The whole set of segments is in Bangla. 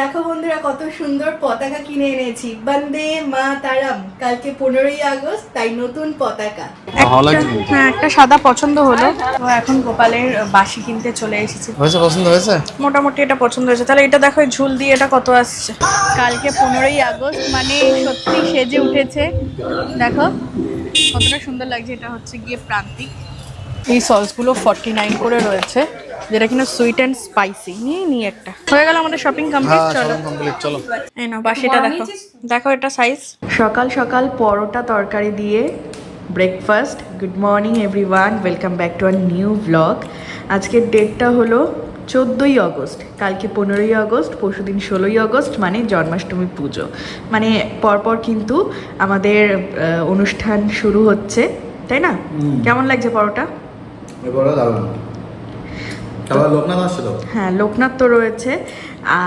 দেখো বন্ধুরা কত সুন্দর পতাকা কিনে এনেছি। বন্দে মা তারাম কালকে পনেরোই আগস্ট তাই নতুন পতাকা। কিন্তু। হ্যাঁ একটা সাদা পছন্দ হলো। তো এখন গোপালের বাসি কিনতে চলে এসেছি। হয়েছে পছন্দ হয়েছে? মোটামুটি এটা পছন্দ হয়েছে। তাহলে এটা দেখো ঝুল দিয়ে এটা কত আসছে। কালকে পনেরোই আগস্ট মানে সত্যি সেজে উঠেছে। দেখো কতটা সুন্দর লাগছে। এটা হচ্ছে গিয়ে প্রান্তিক। এই সসগুলো ফর্টি নাইন করে রয়েছে যেটা কিনা সুইট অ্যান্ড স্পাইসি নিয়ে নিয়ে একটা। হয়ে গেল আমাদের শপিং কমপ্লিট হ্যাঁ চলো। কমপ্লিট চলো। এই নাও বাসিটা দেখো। দেখো এটা সাইজ সকাল সকাল পরোটা তরকারি দিয়ে breakfast good morning everyone welcome back to our new vlog আজকের ডেটটা হলো চোদ্দোই আগস্ট। কালকে পনেরোই আগস্ট পরশুদিন ষোলোই আগস্ট মানে জন্মাষ্টমী পুজো। মানে পরপর কিন্তু আমাদের অনুষ্ঠান শুরু হচ্ছে। তাই না? কেমন লাগছে পরোটা? দারুণ। খাবার লোকনাথ আসছে তো? হ্যাঁ লোকনাথ তো রয়েছে।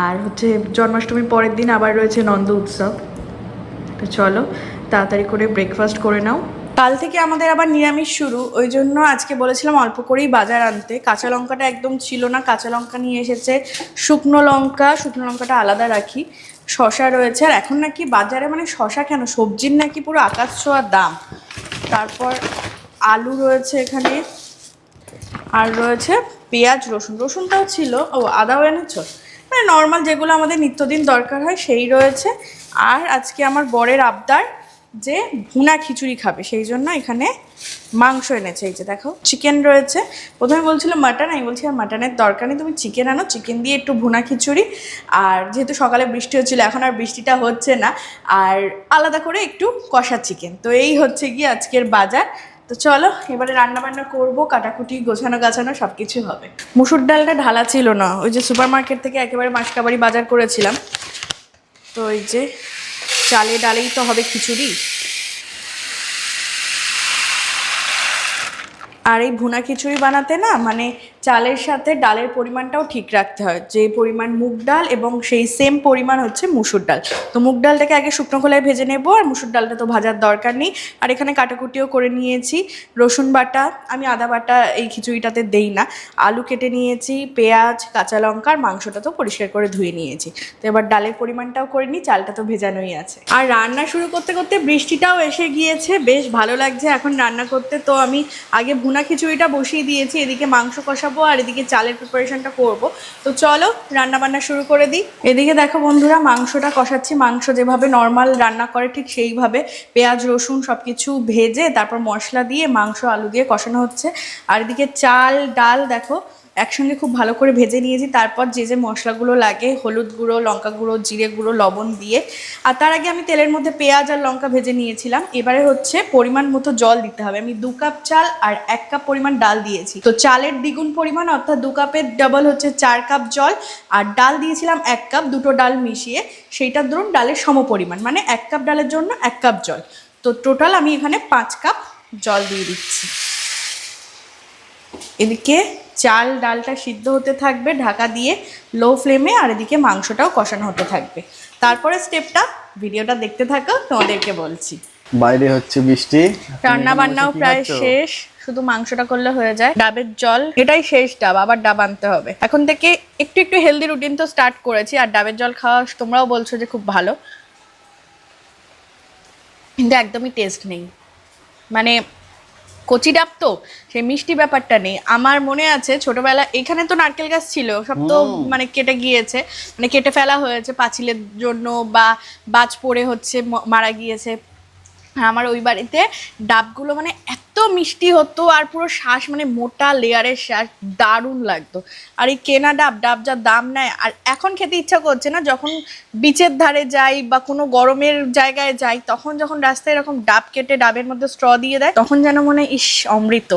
আর হচ্ছে জন্মাষ্টমীর পরের দিন আবার রয়েছে নন্দ উৎসব। তো চলো তাড়াতাড়ি করে ব্রেকফাস্ট করে নাও। কাল থেকে আমাদের আবার নিরামিষ শুরু। ওই জন্য আজকে বলেছিলাম অল্প করেই বাজার আনতে। কাঁচা লঙ্কাটা একদম ছিল না কাঁচা লঙ্কা নিয়ে এসেছে। শুকনো লঙ্কা শুকনো লঙ্কাটা আলাদা রাখি। শশা রয়েছে। আর এখন নাকি বাজারে মানে শশা কেন? সবজির নাকি পুরো আকাশ ছোঁয়ার দাম। তারপর আলু রয়েছে এখানে। আর রয়েছে পেঁয়াজ, রসুন। রসুনটাও ছিল। ও আদাও এনেছো? মানে নর্মাল যেগুলো আমাদের নিত্যদিন দরকার হয়, সেই রয়েছে। আর আজকে আমার বরের আবদার যে ভুনা খিচুড়ি খাবে, সেই জন্য এখানে মাংস এনেছে। এই যে দেখো চিকেন রয়েছে। প্রথমে বলছিল মাটন আমি বলছি, আর মাটনের দরকার নেই, তুমি চিকেন আনো চিকেন দিয়ে একটু ভুনা খিচুড়ি। আর যেহেতু সকালে বৃষ্টি হচ্ছিল, এখন আর বৃষ্টিটা হচ্ছে না। আর আলাদা করে একটু কষা চিকেন তো এই হচ্ছে গিয়ে আজকের বাজার। তো চলো, এবারে রান্না বান্না করব, কাটাকুটি, গোছানো গাছানো সব কিছু হবে। মুসুর ডালটা ঢালা ছিল না, ওই যে সুপার মার্কেট থেকে একেবারে মাসকাবাড়ি বাজার করেছিলাম। তো ওই যে চালে ডালেই তো হবে খিচুড়ি। আর এই ভুনা খিচুড়ি বানাতে না মানে চালের সাথে ডালের পরিমাণটাও ঠিক রাখতে হয়। যে পরিমাণ মুগ ডাল এবং সেই সেম পরিমাণ হচ্ছে মুসুর ডাল। তো মুগ ডালটাকে আগে শুকনো খোলায় ভেজে নেব আর মুসুর ডালটা তো ভাজার দরকার নেই। আর এখানে কাটাকুটিও করে নিয়েছি। রসুন বাটা, আমি আদা বাটা এই খিচুড়িটাতে দেই না। আলু কেটে নিয়েছি, পেঁয়াজ, কাঁচা লঙ্কা আর মাংসটা তো পরিষ্কার করে ধুয়ে নিয়েছি। তো এবার ডালের পরিমাণটাও করে নিই, চালটা তো ভেজানোই আছে। আর রান্না শুরু করতে করতে বৃষ্টিটাও এসে গিয়েছে, বেশ ভালো লাগছে এখন রান্না করতে। তো আমি আগে ভুনা খিচুড়িটা বসিয়ে দিয়েছি, এদিকে মাংস কষাবো আর এদিকে চালের প্রিপারেশনটা করব। তো চলো, রান্নাবান্না শুরু করে দিই। এদিকে দেখো বন্ধুরা, মাংসটা কষাচ্ছি। মাংস যেভাবে নর্মাল রান্না করে ঠিক সেইভাবে পেঁয়াজ, রসুন সব কিছু ভেজে তারপর মশলা দিয়ে মাংস, আলু দিয়ে কষানো হচ্ছে। আর এদিকে চাল, ডাল দেখো একসঙ্গে খুব ভালো করে ভেজে নিয়েছি। তারপর যে যে মশলাগুলো লাগে, হলুদ গুঁড়ো, লঙ্কা গুঁড়ো, জিরে গুঁড়ো, লবণ দিয়ে। আর তার আগে আমি তেলের মধ্যে পেঁয়াজ আর লঙ্কা ভেজে নিয়েছিলাম। এবারে হচ্ছে পরিমাণ মতো জল দিতে হবে। আমি দু কাপ চাল আর এক কাপ পরিমাণ ডাল দিয়েছি। তো চালের দ্বিগুণ পরিমাণ, অর্থাৎ দু কাপের ডাবল হচ্ছে চার কাপ জল। আর ডাল দিয়েছিলাম এক কাপ দুটো ডাল মিশিয়ে। সেইটা ধরুন ডালের সম পরিমাণ মানে এক কাপ ডালের জন্য এক কাপ জল। তো টোটাল আমি এখানে পাঁচ কাপ জল দিয়ে দিচ্ছি। এদিকে চাল ডালটা সিদ্ধ হতে থাকবে ঢাকা দিয়ে লো ফ্লেমে আর এদিকে মাংসটাও কষানো হতে থাকবে। তারপরে স্টেপটা ভিডিওটা দেখতে থাকো তোমাদেরকে বলছি। বাইরে হচ্ছে বৃষ্টি। রান্না বান্নাও প্রায় শেষ শুধু মাংসটা করলে হয়ে যায়। ডাবের জল এটাই শেষ ডাব আবার ডাব আনতে হবে। এখন থেকে একটু একটু হেলদি রুটিন তো স্টার্ট করেছি আর ডাবের জল খাওয়া তোমরাও বলছো যে খুব ভালো। কিন্তু একদমই টেস্ট নেই। মানে কচি ডাব তো সেই মিষ্টি ব্যাপারটা নেই। আমার মনে আছে ছোটবেলা এখানে তো নারকেল গাছ ছিল সব তো মানে কেটে গিয়েছে মানে কেটে ফেলা হয়েছে পাঁচিলের জন্য বা বাজ পড়ে হচ্ছে মারা গিয়েছে। আমার ওই বাড়িতে ডাবগুলো মানে এত মিষ্টি হতো আর পুরো শ্বাস মানে মোটা লেয়ারের শ্বাস দারুণ লাগতো। আর এই কেনা ডাব ডাব যা দাম নেয় আর এখন খেতে ইচ্ছা করছে না যখন বিচের ধারে যাই বা কোনো গরমের জায়গায় যাই তখন যখন রাস্তায় এরকম ডাব কেটে ডাবের মধ্যে স্ট্র দিয়ে দেয় তখন যেন মনে হয়, ইস অমৃত।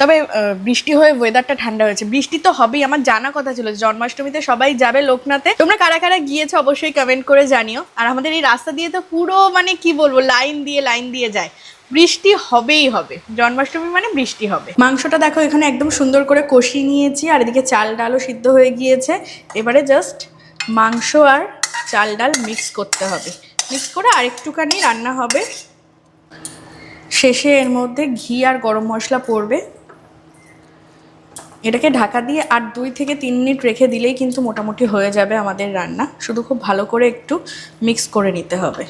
তবে বৃষ্টি হয়ে ওয়েদারটা ঠান্ডা হয়েছে। বৃষ্টি তো হবেই, আমার জানা কথা ছিল জন্মাষ্টমীতে সবাই যাবে লোকনাথে। তোমরা কারা কারা গিয়েছো অবশ্যই কমেন্ট করে জানিও। আর আমাদের এই রাস্তা দিয়ে তো পুরো মানে কি বলব লাইন দিয়ে লাইন দিয়ে যায়। বৃষ্টি হবেই হবে। জন্মাষ্টমী মানে বৃষ্টি হবে। মাংসটা দেখো এখানে একদম সুন্দর করে কষিয়ে নিয়েছি, আর এদিকে চাল ডালও সিদ্ধ হয়ে গিয়েছে। এবারে জাস্ট মাংস আর চাল ডাল মিক্স করতে হবে। মিক্স করে আরেকটুখানি রান্না হবে। শেষে এর মধ্যে ঘি আর গরম মশলা পড়বে। এটাকে ঢাকা দিয়ে আর দুই থেকে তিন মিনিট রেখে দিলেই কিন্তু মোটামুটি হয়ে যাবে আমাদের রান্না। শুধু খুব ভালো করে একটু মিক্স করে নিতে হবে।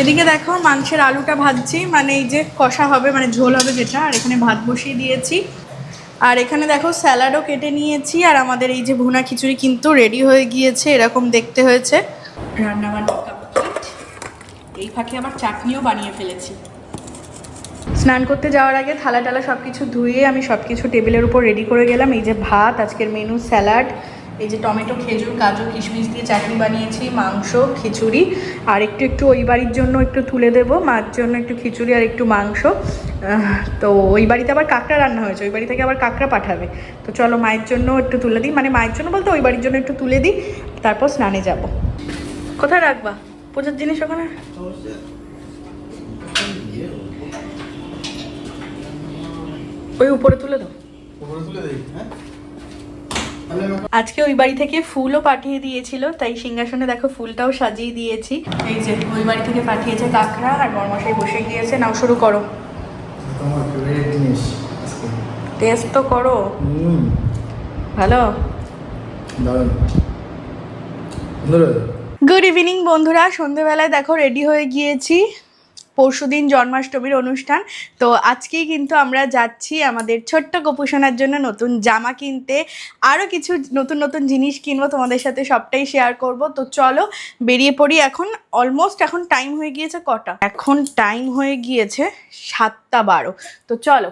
এদিকে দেখো মাংসের আলুটা ভাজছি মানে এই যে কষা হবে মানে ঝোল হবে যেটা, আর এখানে ভাত বসিয়ে দিয়েছি। আর এখানে দেখো স্যালাডও কেটে নিয়েছি, আর আমাদের এই যে ভুনা খিচুড়ি কিন্তু রেডি হয়ে গিয়েছে, এরকম দেখতে হয়েছে। রান্না বান্না এই ফাঁকে আবার চাটনিও বানিয়ে ফেলেছি। স্নান করতে যাওয়ার আগে থালা টালা সব কিছু ধুয়ে আমি সব কিছু টেবিলের উপর রেডি করে গেলাম। এই যে ভাত, আজকের মেনু স্যালাড এই যে টমেটো, খেজুর, কাজু, কিশমিশ দিয়ে চাটনি বানিয়েছি, মাংস, খিচুড়ি। আর একটু একটু ওই বাড়ির জন্য একটু তুলে দেবো, মার জন্য একটু খিচুড়ি আর একটু মাংস। তো ওই বাড়িতে আবার কাঁকড়া রান্না হয়েছে, ওই বাড়ি থেকে আবার কাঁকড়া পাঠাবে। তো চলো মায়ের জন্য একটু তুলে দিই। মানে মায়ের জন্য বলতে ওই বাড়ির জন্য একটু তুলে দিই, তারপর স্নানে যাব। কোথায় রাখবা? পুজোর জিনিস ওখানে? ওই উপরে তুলে দাও। উপরে তুলে দিই হ্যাঁ? আজকে ওই বাড়ি থেকে ফুলও পাঠিয়ে দিয়েছিল তাই সিংহাসনে দেখো ফুলটাও সাজিয়ে দিয়েছি। এই যে ওই বাড়ি থেকে পাঠিয়েছে কাঁকড়া আর বরমশাই বসে গিয়েছে নাও শুরু করো। টেস্ট তো করো। ভালো? দারুণ। গুড ইভিনিং বন্ধুরা। সন্ধেবেলায় দেখো রেডি হয়ে গিয়েছি। পরশুদিন জন্মাষ্টমীর অনুষ্ঠান। তো আজকেই কিন্তু আমরা যাচ্ছি আমাদের ছোট্ট গোপুসোনার জন্য নতুন জামা কিনতে। আরও কিছু নতুন নতুন জিনিস কিনবো তোমাদের সাথে সবটাই শেয়ার করব। তো চলো বেরিয়ে পড়ি এখন। অলমোস্ট এখন টাইম হয়ে গিয়েছে কটা? এখন টাইম হয়ে গিয়েছে সাতটা বারো। তো চলো।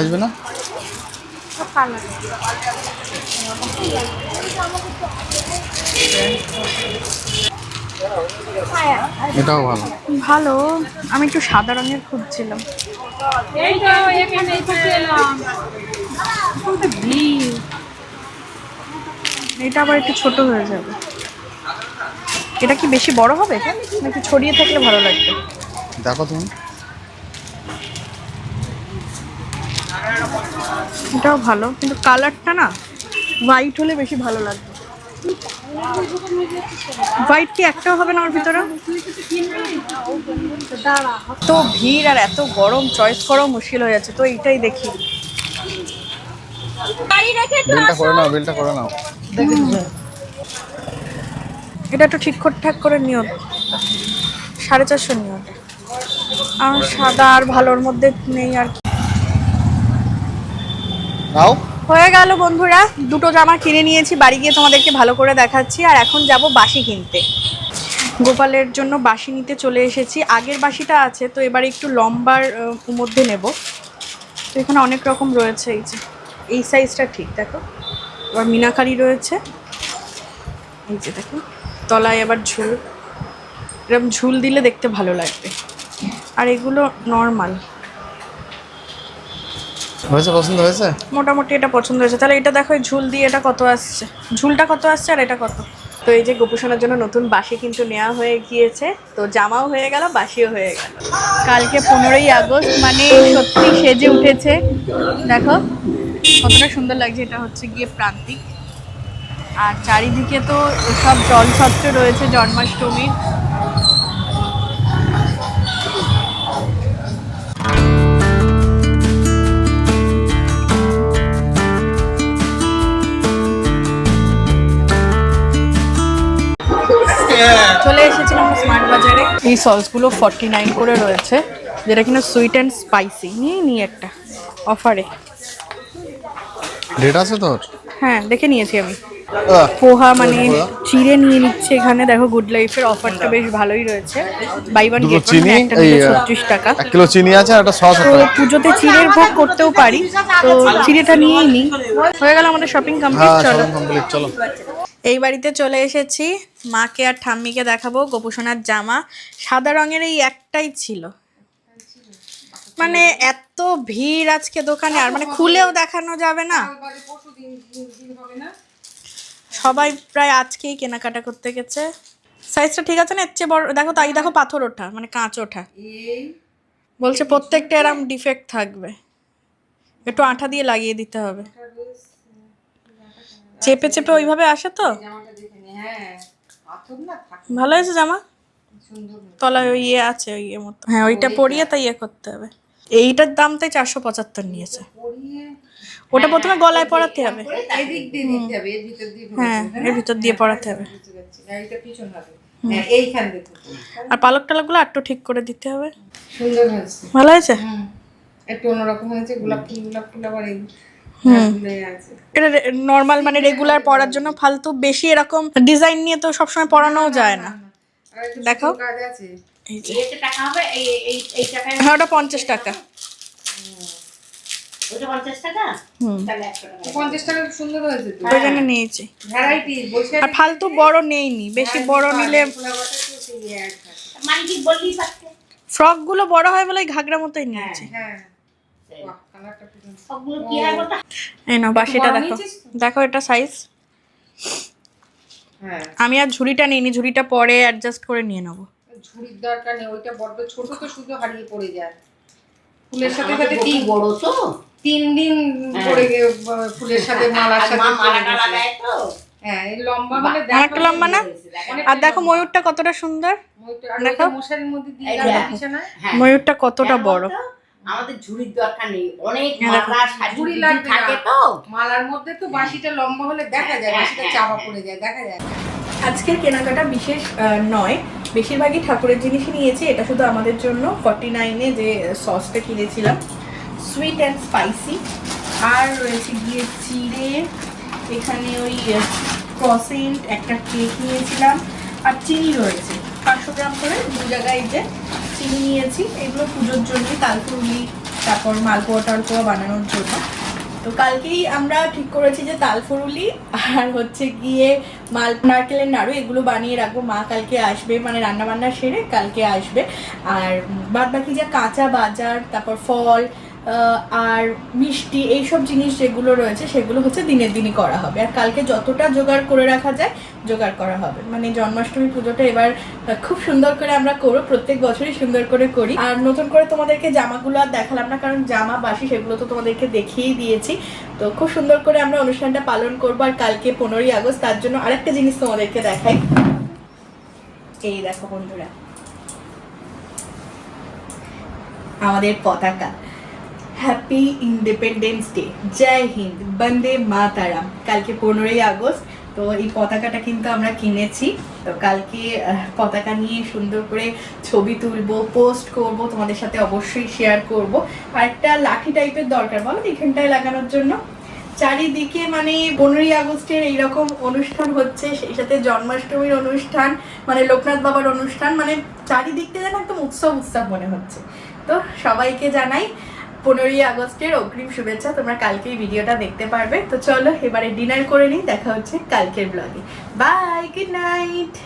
আসবে না? এটাও ভালো। ভালো। আমি একটু সাদা রঙের খুঁজছিলাম। এটা আবার একটু ছোট হয়ে যাবে। এটা কি বেশি বড় হবে নাকি ছড়িয়ে থাকলে ভালো লাগবে? দেখো তুমি। এটাও ভালো কিন্তু কালারটা না হোয়াইট হলে বেশি ভালো লাগবে। হোয়াইট কি একটাও হবে না ওর ভিতরে? তো ভিড় আর এত গরম চয়েস করাও মুশকিল হয়ে যাচ্ছে। তো এইটাই দেখি। বিলটা করে নাও বিলটা করে নাও। এটা একটু ঠিক ঠাক করে নিও। সাড়ে চারশো নিও আর সাদা আর ভালোর মধ্যে নেই আর কি। নাও। হয়ে গেল বন্ধুরা, দুটো জামা কিনে নিয়েছি, বাড়ি গিয়ে তোমাদেরকে ভালো করে দেখাচ্ছি, আর এখন যাব বাসি কিনতে। গোপালের জন্য বাসি নিতে চলে এসেছি, আগের বাসিটা আছে, তো এবারে একটু লম্বার মধ্যে নেব। তো এখানে অনেক রকম রয়েছে, এই যে, এই সাইজটা ঠিক, দেখো। আবার মিনাকারি রয়েছে, এই যে দেখো, তলায় আবার ঝুল। এরকম ঝুল দিলে দেখতে ভালো লাগবে। আর এগুলো নর্মাল হয়েছে পছন্দ হয়েছে? মোটামুটি এটা পছন্দ হয়েছে। তাহলে এটা দেখো ঝুল দিয়ে এটা কত আসছে? ঝুলটা কত আসছে আর এটা কত? তো এই যে গোপুসোনার জন্য নতুন বাসি কিন্তু নেওয়া হয়ে গিয়েছে। তো জামাও হয়ে গেল বাসিও হয়ে গেল। কালকে পনেরোই আগস্ট মানে সত্যি সেজে উঠেছে। দেখো কতটা সুন্দর লাগছে এটা হচ্ছে গিয়ে প্রান্তিক। আর চারিদিকে তো সব জলছত্র রয়েছে জন্মাষ্টমীর। চলে এসেছিলাম স্মার্ট বাজারে। এই সসগুলো ফর্টি নাইন করে রয়েছে যেটা কিনা সুইট অ্যান্ড স্পাইসি নিয়ে নিই একটা অফারে ডেট আছে তোর? হ্যাঁ দেখে নিয়েছি আমি। পোহা মানে চিড়ে নিয়ে নিচ্ছে এখানে। দেখো গুড লাইফের অফারটা বেশ ভালোই রয়েছে। বাই ওয়ান গেট ওয়ান একটা নিলে টাকা। এক কিলো চিনি আছে আর একটা সস তো আছে। পুজোতে চিড়ের ভোগ করতেও পারি। তো চিড়েটা নিয়েই নিই হয়ে গেল আমাদের শপিং কমপ্লিট হ্যাঁ চলো। চলো কমপ্লিট চলো। এই বাড়িতে চলে এসেছি। মাকে আর ঠাম্মিকে দেখাবো গোপুসোনার জামা। সাদা রঙের এই একটাই ছিল। মানে এত ভিড় আজকে দোকানে, আর মানে খুলেও দেখানো যাবে না। সবাই প্রায় আজকেই কেনাকাটা করতে গেছে। সাইজটা ঠিক আছে না? এর চেয়ে বড়, দেখো তাই, দেখো পাথর ওঠা মানে কাঁচ ওঠা। বলছে প্রত্যেকটা এরম ডিফেক্ট থাকবে। একটু আঠা দিয়ে লাগিয়ে দিতে হবে। চেপে চেপে ওইভাবে আসে তো? ভালো হয়েছে জামা? তলায় ওই ইয়ে আছে ওই ইয়ে মতো। হ্যাঁ ওইটা পরিয়ে তাই ইয়ে করতে হবে। এইটার দাম তাই চারশো পঁচাত্তর নিয়েছে। ওটা প্রথমে গলায় পরাতে হবে। হবে এর ভিতর হ্যাঁ এর ভিতর দিয়ে পরাতে হবে। হ্যাঁ আর পালক টালকগুলো একটু ঠিক করে দিতে হবে। সুন্দর হয়েছে। ভালো হয়েছে? একটু অন্যরকম হয়েছে গোলাপ ফুল গোলাপ ফুল আবার এই এটা নর্মাল মানে রেগুলার পরার জন্য ফালতু বেশি এরকম ডিজাইন নিয়ে তো সবসময় পরানোও যায় না। দেখাও। টাকায় হ্যাঁ ওটা পঞ্চাশ টাকা। আর ফালতু বড় নেইনি বেশি বড় নিলে ফ্রকগুলো বড় হয় বলে ঘাগরা মতোই নিয়েছি। হ্যাঁ। হয় এই নাও বাসিটা দেখো। দেখো এটা সাইজ হ্যাঁ। আমি আর ঝুড়িটা নিইনি ঝুড়িটা পরে অ্যাডজাস্ট করে নিয়ে নেব। ঝুড়ির দরকার নেই ওইটা বড্ড ছোট তো শুধু হারিয়ে পড়ে যায়। ফুলের সাথে সাথে তিন বড় তো। তিন দিন পরে গে ফুলের সাথে মালার সাথে মালা টালা দেয় তো। হ্যাঁ এই লম্বা হলে অনেকটা লম্বা না? আর দেখো ময়ূরটা কতটা সুন্দর। ময়ূরটা- দেখো। মশারির মধ্যে দিয়ে এই রাখা দেখো। বিছানায়। হ্যাঁ। ময়ূরটা কতটা বড়? আমাদের ঝুড়ির দরকার নেই অনেক হ্যাঁ, মালা ঝুড়ি লাগবে থাকে তো। মালার মধ্যে তো বাঁশিটা লম্বা হলে দেখা যায় হ্যাঁ, বাঁশিটা হ্যাঁ, চাপা পড়ে যায় দেখা যায়। আজকের কেনাকাটা বিশেষ নয়। বেশিরভাগই ঠাকুরের জিনিসই নিয়েছি এটা শুধু আমাদের জন্য। ফর্টি নাইনে যে সসটা কিনেছিলাম সুইট অ্যান্ড স্পাইসি আর রয়েছে গিয়ে চিড়ে এখানে ওই ক্রসেন্ট একটা কেক নিয়েছিলাম। আর চিনি রয়েছে পাঁচশো গ্রাম করে দু জায়গায় যে চিনি নিয়েছি। এগুলো পুজোর জন্যই তালফুলি তারপর মালপোয়া টালপোয়া বানানোর জন্য। তো কালকেই আমরা ঠিক করেছি যে তালফুরুলি আর হচ্ছে গিয়ে মাল, নারকেলের নাড়ু, এগুলো বানিয়ে রাখব। মা কালকে আসবে মানে রান্না বান্না সেরে কালকে আসবে। আর বাদ বাকি যা কাঁচা বাজার, তারপর ফল আর মিষ্টি, এইসব জিনিস যেগুলো রয়েছে, সেগুলো হচ্ছে দিনের দিনই করা হবে। আর কালকে যতটা জোগাড় করে রাখা যায়, জোগাড় করা হবে। মানে জন্মাষ্টমী পুজোটা এবার খুব সুন্দর করে আমরা করব, প্রত্যেক বছরই সুন্দর করে করি। আর নতুন করে তোমাদেরকে জামাগুলো আর দেখালাম না, কারণ জামা বাসি সেগুলো তো তোমাদেরকে দেখিয়েই দিয়েছি। তো খুব সুন্দর করে আমরা অনুষ্ঠানটা পালন করব, আর কালকে পনেরোই আগস্ট, তার জন্য আরেকটা জিনিস তোমাদেরকে দেখাই। এই দেখো বন্ধুরা, আমাদের পতাকা। Happy independence day Jai Hind Vande Mataram কালকে পনেরোই আগস্ট, তো এই পতাকাটা কিন্তু আমরা কিনেছি। তো কালকে পতাকা নিয়ে সুন্দর করে ছবি তুলবো পোস্ট করব, তোমাদের সাথে অবশ্যই শেয়ার করব। আর একটা লাঠি টাইপের দরকার, বলো এখানটায় লাগানোর জন্য। চারিদিকে মানে পনেরোই আগস্টের এইরকম অনুষ্ঠান হচ্ছে, সেই সাথে জন্মাষ্টমীর অনুষ্ঠান মানে লোকনাথ বাবার অনুষ্ঠান মানে চারিদিকটা যেন একদম উৎসব উৎসব মনে হচ্ছে। তো সবাইকে জানাই পনেরোই আগস্টের অগ্রিম শুভেচ্ছা তোমরা কালকেই ভিডিওটা দেখতে পারবে। তো চলো এবারে ডিনার করে নিই, দেখা হচ্ছে কালকের ব্লগে বাই গুড নাইট